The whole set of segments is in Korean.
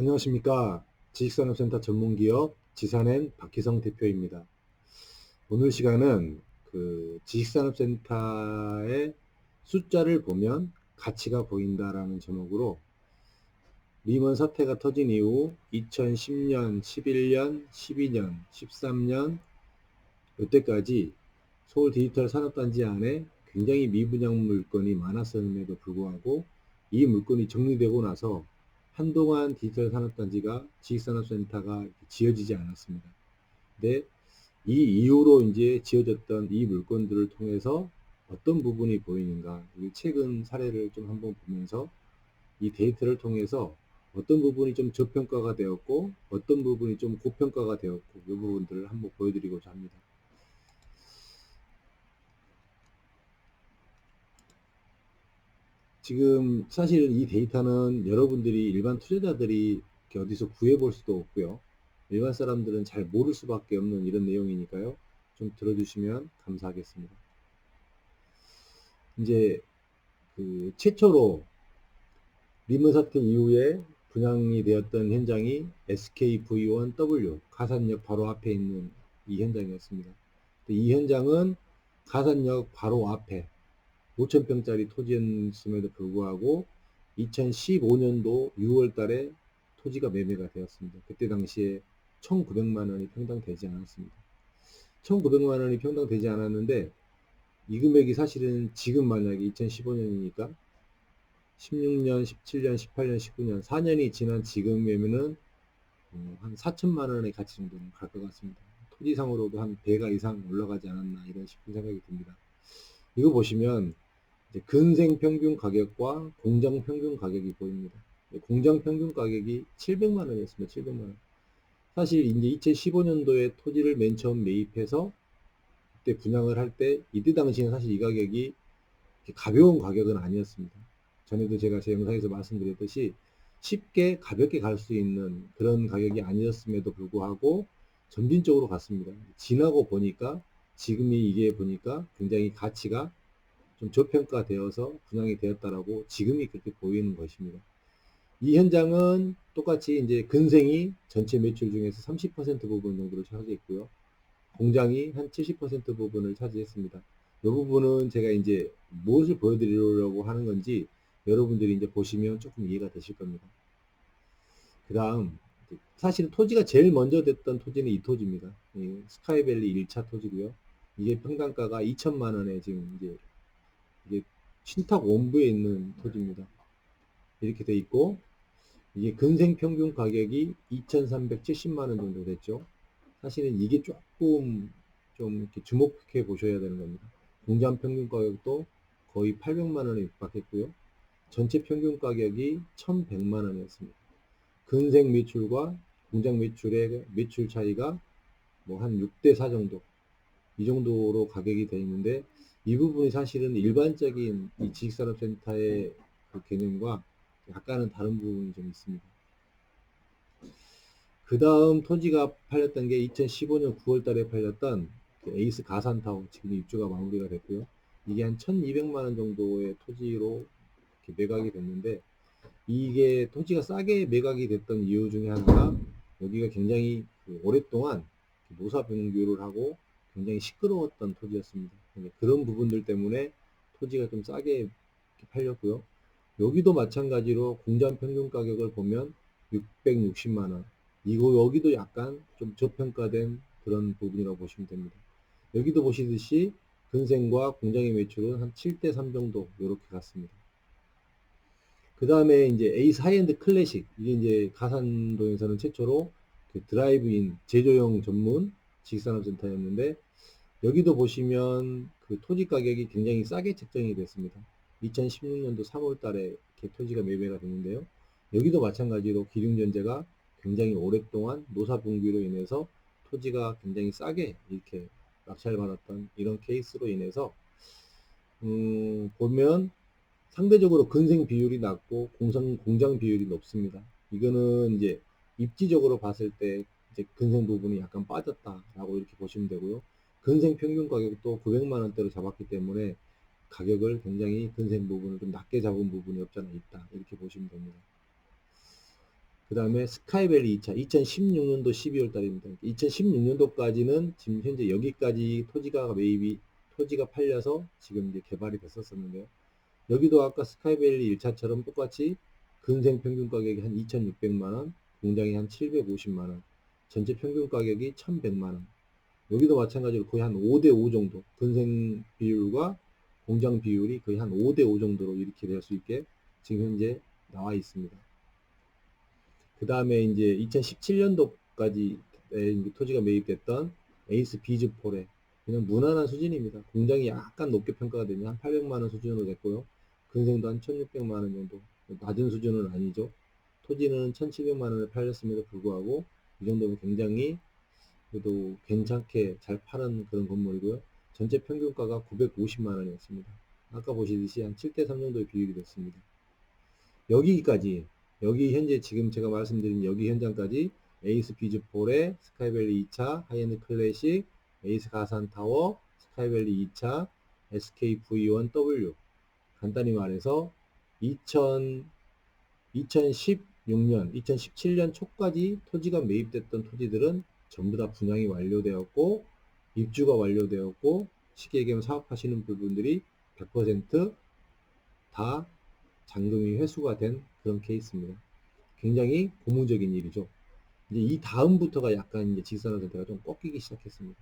안녕하십니까. 지식산업센터 전문기업 지산엔 박희성 대표입니다. 오늘 시간은 그 지식산업센터의 숫자를 보면 가치가 보인다라는 제목으로 리먼 사태가 터진 이후 2010년, 11년, 12년, 13년 이때까지 서울 디지털 산업단지 안에 굉장히 미분양 물건이 많았음에도 불구하고 이 물건이 정리되고 나서 한동안 디지털 산업단지가 지식산업센터가 지어지지 않았습니다. 근데 이 이후로 이제 지어졌던 이 물건들을 통해서 어떤 부분이 보이는가, 최근 사례를 좀 한번 보면서 이 데이터를 통해서 어떤 부분이 좀 저평가가 되었고, 어떤 부분이 좀 고평가가 되었고, 이 부분들을 한번 보여드리고자 합니다. 지금 사실 이 데이터는 여러분들이 일반 투자자들이 어디서 구해볼 수도 없고요. 일반 사람들은 잘 모를 수밖에 없는 이런 내용이니까요. 좀 들어주시면 감사하겠습니다. 이제 그 최초로 리먼 사태 이후에 분양이 되었던 현장이 SKV1W 가산역 바로 앞에 있는 이 현장이었습니다. 이 현장은 가산역 바로 앞에 5천평짜리 토지였음에도 불구하고 2015년도 6월 달에 토지가 매매가 되었습니다. 그때 당시에 1,900만 원이 평당 되지 않았습니다. 1,900만 원이 평당 되지 않았는데 이 금액이 사실은 지금 만약에 2015년이니까 16년, 17년, 18년, 19년 4년이 지난 지금이면은 어, 한 4천만 원의 가치 정도는 갈 것 같습니다. 토지상으로도 한 배가 이상 올라가지 않았나 이런 싶은 생각이 듭니다. 이거 보시면 근생 평균 가격과 공장 평균 가격이 보입니다. 공장 평균 가격이 700만 원이었습니다. 700만 원. 사실 이제 2015년도에 토지를 맨 처음 매입해서 그때 분양을 할 때 이때 당시에는 사실 이 가격이 가벼운 가격은 아니었습니다. 전에도 제가 제 영상에서 말씀드렸듯이 쉽게 가볍게 갈 수 있는 그런 가격이 아니었음에도 불구하고 점진적으로 갔습니다. 지나고 보니까 지금이 이게 보니까 굉장히 가치가 좀 저평가되어서 분양이 되었다라고 지금이 그렇게 보이는 것입니다. 이 현장은 똑같이 이제 근생이 전체 매출 중에서 30% 부분 정도를 차지했고요. 공장이 한 70% 부분을 차지했습니다. 이 부분은 제가 이제 무엇을 보여드리려고 하는 건지 여러분들이 이제 보시면 조금 이해가 되실 겁니다. 그 다음, 사실은 토지가 제일 먼저 됐던 토지는 이 토지입니다. 스카이밸리 1차 토지고요. 이게 평당가가 2천만 원에 지금 이제 이게 신탁 원부에 있는 토지입니다. 이렇게 돼 있고 이게 근생 평균 가격이 2,370만 원 정도 됐죠. 사실은 이게 조금 좀 이렇게 주목해 보셔야 되는 겁니다. 공장 평균 가격도 거의 800만 원에 육박했고요. 전체 평균 가격이 1,100만 원이었습니다. 근생 매출과 공장 매출의 매출 차이가 뭐 한 6대 4 정도 이 정도로 가격이 되어 있는데 이 부분이 사실은 일반적인 이 지식산업센터의 그 개념과 약간은 다른 부분이 좀 있습니다. 그 다음 토지가 팔렸던 게 2015년 9월 달에 팔렸던 그 에이스 가산타운 지금 입주가 마무리가 됐고요. 이게 한 1200만 원 정도의 토지로 매각이 됐는데 이게 토지가 싸게 매각이 됐던 이유 중에 하나가 여기가 굉장히 그 오랫동안 노사 변교를 하고 굉장히 시끄러웠던 토지였습니다. 그런 부분들 때문에 토지가 좀 싸게 팔렸고요. 여기도 마찬가지로 공장 평균 가격을 보면 660만 원. 이거 여기도 약간 좀 저평가된 그런 부분이라고 보시면 됩니다. 여기도 보시듯이 근생과 공장의 매출은 한 7대 3 정도 이렇게 갔습니다. 그 다음에 이제 에이스 하이엔드 클래식 이게 이제 가산도에서는 최초로 그 드라이브인 제조용 전문 지식산업센터였는데 여기도 보시면 그 토지 가격이 굉장히 싸게 책정이 됐습니다. 2016년도 3월 달에 이렇게 토지가 매매가 됐는데요. 여기도 마찬가지로 기륭전제가 굉장히 오랫동안 노사 분규로 인해서 토지가 굉장히 싸게 이렇게 낙찰받았던 이런 케이스로 인해서 음, 보면 상대적으로 근생 비율이 낮고 공상, 공장 비율이 높습니다. 이거는 이제 입지적으로 봤을 때 이제 근생 부분이 약간 빠졌다라고 이렇게 보시면 되고요. 근생 평균 가격도 900만 원대로 잡았기 때문에 가격을 굉장히 근생 부분을 좀 낮게 잡은 부분이 없잖아 있다 이렇게 보시면 됩니다. 그 다음에 스카이밸리 2차 2016년도 12월 달입니다. 2016년도까지는 지금 현재 여기까지 토지가 매입이 토지가 팔려서 지금 이제 개발이 됐었었는데요. 여기도 아까 스카이밸리 1차처럼 똑같이 근생 평균 가격이 한 2,600만 원, 공장이 한 750만 원, 전체 평균 가격이 1,100만 원. 여기도 마찬가지로 거의 한 5대5 정도, 근생 비율과 공장 비율이 거의 한 5대5 정도로 이렇게 될 수 있게 지금 현재 나와 있습니다. 그 다음에 이제 2017년도까지 토지가 매입됐던 에이스 비즈폴에 그냥 무난한 수준입니다. 공장이 약간 높게 평가가 되면 한 800만원 수준으로 됐고요. 근생도 한 1600만원 정도. 낮은 수준은 아니죠. 토지는 1700만원에 팔렸음에도 불구하고 이 정도면 굉장히 그래도 괜찮게 잘 파는 그런 건물이고요. 전체 평균가가 950만 원이었습니다. 아까 보시듯이 한 7대3 정도의 비율이 됐습니다. 여기까지 여기 현재 지금 제가 말씀드린 여기 현장까지 에이스 비즈폴의 스카이밸리 2차, 하이엔드 클래식, 에이스 가산타워, 스카이밸리 2차, SKV1W 간단히 말해서 2000, 2016년, 2017년 초까지 토지가 매입됐던 토지들은 전부 다 분양이 완료되었고 입주가 완료되었고 쉽게 얘기하면 사업하시는 부분들이 100%다 잔금이 회수가 된 그런 케이스입니다. 굉장히 고무적인 일이죠. 이제 이 다음부터가 약간 이제 직선화 상태가 좀 꺾이기 시작했습니다.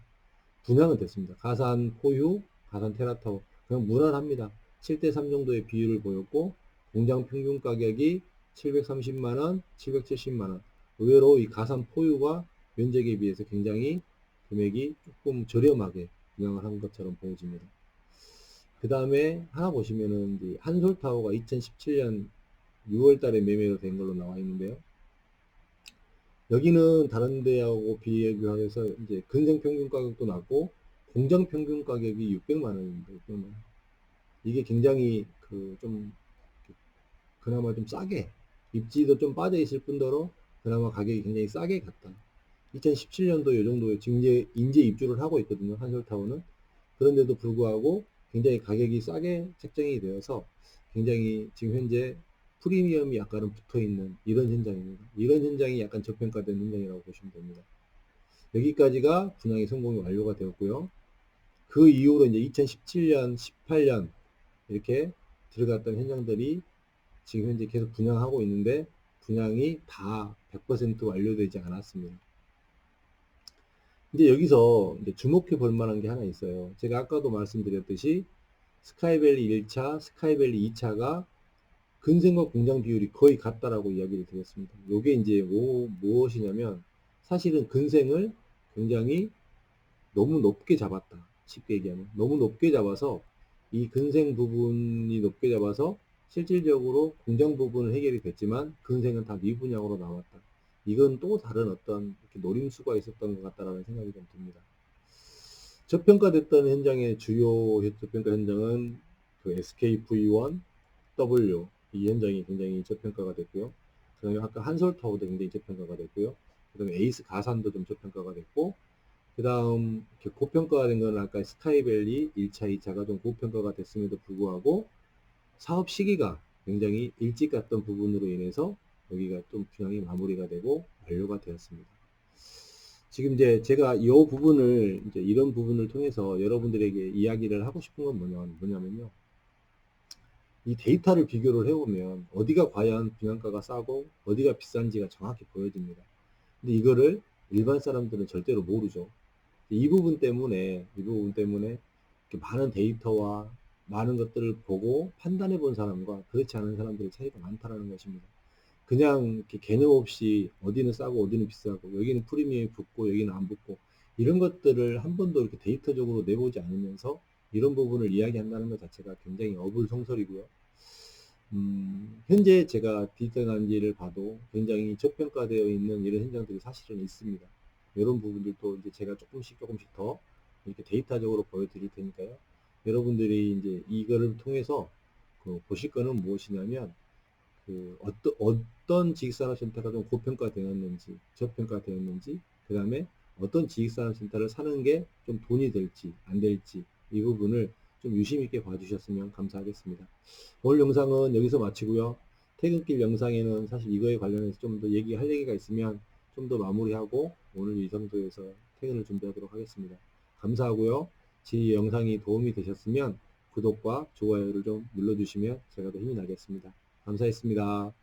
분양은 됐습니다. 가산 포유, 가산 테라타워 그냥 무난합니다. 7대3 정도의 비율을 보였고 공장 평균 가격이 730만원, 770만원 의외로 이 가산 포유가 면적에 비해서 굉장히 금액이 조금 저렴하게 분양을 한 것처럼 보여집니다. 그 다음에 하나 보시면은 한솔타워가 2017년 6월 달에 매매로 된 걸로 나와 있는데요. 여기는 다른 데하고 비교해서 이제 근생 평균 가격도 낮고 공장 평균 가격이 600만 원입니다. 600만 원. 이게 굉장히 그 좀 그나마 좀 싸게 입지도 좀 빠져 있을 뿐더러 그나마 가격이 굉장히 싸게 갔다. 2017년도 이 정도에 이제 인제 입주를 하고 있거든요. 한솔타워는. 그런데도 불구하고 굉장히 가격이 싸게 책정이 되어서 굉장히 지금 현재 프리미엄이 약간은 붙어 있는 이런 현장입니다. 이런 현장이 약간 저평가된 현장이라고 보시면 됩니다. 여기까지가 분양이 성공이 완료가 되었고요. 그 이후로 이제 2017년, 18년 이렇게 들어갔던 현장들이 지금 현재 계속 분양하고 있는데 분양이 다 100% 완료되지 않았습니다. 이제 여기서 이제 주목해 볼 만한 게 하나 있어요. 제가 아까도 말씀드렸듯이 스카이밸리 1차, 스카이밸리 2차가 근생과 공장 비율이 거의 같다라고 이야기를 드렸습니다. 이게 이제 뭐, 무엇이냐면 사실은 근생을 굉장히 너무 높게 잡았다. 쉽게 얘기하면 너무 높게 잡아서 이 근생 부분이 높게 잡아서 실질적으로 공장 부분은 해결이 됐지만 근생은 다 미분양으로 나왔다. 이건 또 다른 어떤 노림수가 있었던 것 같다라는 생각이 좀 듭니다. 저평가됐던 현장의 주요 저평가 현장은 그 SKV1W 이 현장이 굉장히 저평가가 됐고요. 그 다음에 아까 한솔타워도 굉장히 저평가가 됐고요. 그 다음에 에이스 가산도 좀 저평가가 됐고 그 다음 고평가가 된건 아까 스카이밸리 1차, 2차가 좀 고평가가 됐음에도 불구하고 사업 시기가 굉장히 일찍 갔던 부분으로 인해서 여기가 좀 분양이 마무리가 되고 완료가 되었습니다. 지금 이제 제가 이 부분을 이제 이런 부분을 통해서 여러분들에게 이야기를 하고 싶은 건 뭐냐, 뭐냐면요. 이 데이터를 비교를 해보면 어디가 과연 분양가가 싸고 어디가 비싼지가 정확히 보여집니다. 근데 이거를 일반 사람들은 절대로 모르죠. 이 부분 때문에 이 부분 때문에 많은 데이터와 많은 것들을 보고 판단해 본 사람과 그렇지 않은 사람들의 차이가 많다라는 것입니다. 그냥 개념 없이 어디는 싸고 어디는 비싸고 여기는 프리미엄이 붙고 여기는 안 붙고 이런 것들을 한 번도 이렇게 데이터적으로 내보지 않으면서 이런 부분을 이야기한다는 것 자체가 굉장히 어불성설이고요. 음, 현재 제가 디지털 단지를 봐도 굉장히 저평가되어 있는 이런 현장들이 사실은 있습니다. 이런 부분들도 이제 제가 조금씩 조금씩 더 이렇게 데이터적으로 보여드릴 테니까요. 여러분들이 이제 이거를 통해서 그 보실 거는 무엇이냐면 그 어떤 어떤 지식산업센터가 좀 고평가되었는지 저평가되었는지 그 다음에 어떤 지식산업센터를 사는 게 좀 돈이 될지 안 될지 이 부분을 좀 유심 있게 봐주셨으면 감사하겠습니다. 오늘 영상은 여기서 마치고요. 퇴근길 영상에는 사실 이거에 관련해서 좀 더 얘기할 얘기가 있으면 좀 더 마무리하고 오늘 이 정도에서 퇴근을 준비하도록 하겠습니다. 감사하고요. 제 영상이 도움이 되셨으면 구독과 좋아요를 좀 눌러주시면 제가 더 힘이 나겠습니다. 감사했습니다.